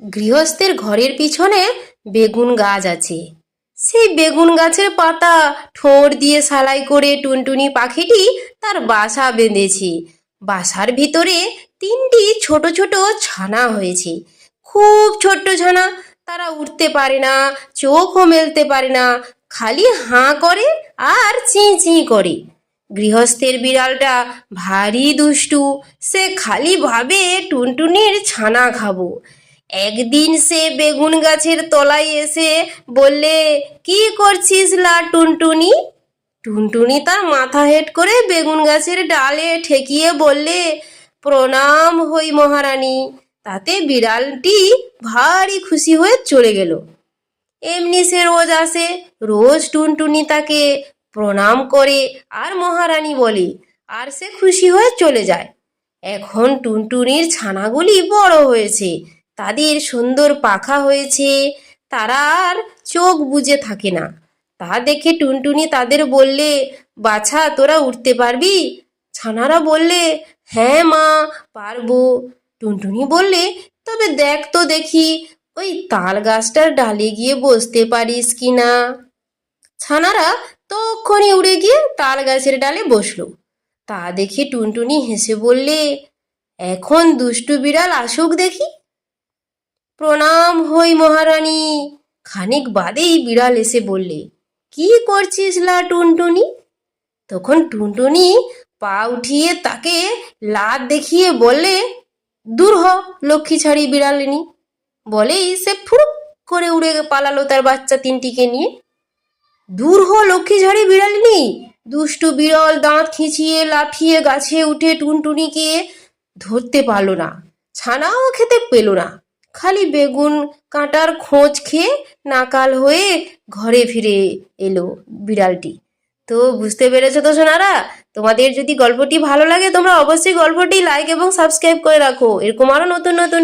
গৃহস্থের ঘরের পিছনে বেগুন গাছ আছে। সেই বেগুন গাছের পাতা ঠোঁট দিয়ে সালাই করে টুনটুনি পাখিটি তার বাসা বেঁধেছে। বাসার ভিতরে তিনটি ছোট ছোট ছানা হয়েছে। খুব ছোট্ট ছানা, তারা উঠতে পারে না, চোখও মেলতে পারে না, খালি হাঁ করে আর চি চি করে। গৃহস্থের বিড়ালটা ভারী দুষ্টু, সে খালি ভাবে টুনটুনির ছানা খাব। একদিন সে বেগুন গাছের তলায় এসে বললে, কি করছিস লা টুনটুনি? টুনটুনি তার মাথা হেট করে বেগুন গাছের ডালে ঠেকিয়ে বললে, প্রণাম হই মহারানী। তাতে বিড়ালটি ভারী খুশি হয়ে চলে গেল। এমনি সে রোজ আসে, রোজ টুনটুনি তাকে প্রণাম করে আর মহারানী বলে, আর সে খুশি হয়ে চলে যায়। এখন টুনটুনির ছানাগুলি বড় হয়েছে তাদের সুন্দর পাখা হয়েছে, তারা আর চোখ বুজে থাকে না। তা দেখে টুনটুনি তাদের বললে, বাছা, তোরা উঠতে পারবি? ছানারা বললে হ্যাঁ মা, পারব। টুনটুনি বললে, তবে দেখ তো দেখি, ওই তাল গাছটার ডালে গিয়ে বসতে পারিস কি না? ছানারা তক্ষণি উড়ে গিয়ে তাল গাছের ডালে বসল। তা দেখে টুনটুনি হেসে বললে, এখন দুষ্টু বিড়াল আসুক দেখি। প্রণাম হই মহারানী। খানিক বাদেই বিড়াল এসে বললে, কি করছিস লা টুনটুনি? তখন টুনটুনি পা উঠিয়ে তাকে লাত দেখিয়ে বললে, দূর হ, লক্ষ্মী ছাড়ি বিড়ালিনী। বলেই সে ফুরুক করে উড়ে পালালো তার বাচ্চা তিনটিকে নিয়ে। দূর হ, লক্ষ্মী ঝাড়ি বিড়ালিনী। দুষ্টু বিড়াল দাঁত খিঁচিয়ে লাফিয়ে গাছে উঠে টুনটুনিকে ধরতে পারল না, ছানাও খেতে পেল না। খালি বেগুন কাঁটার খোঁজ খেয়ে নাকাল হয়ে ঘরে ফিরে এলো বিড়ালটি। তো বুঝতে পেরেছ তো সোনারা? তোমাদের যদি গল্পটি ভালো লাগে তোমরা অবশ্যই গল্পটি লাইক এবং সাবস্ক্রাইব করে রাখো। এরকম আরও নতুন নতুন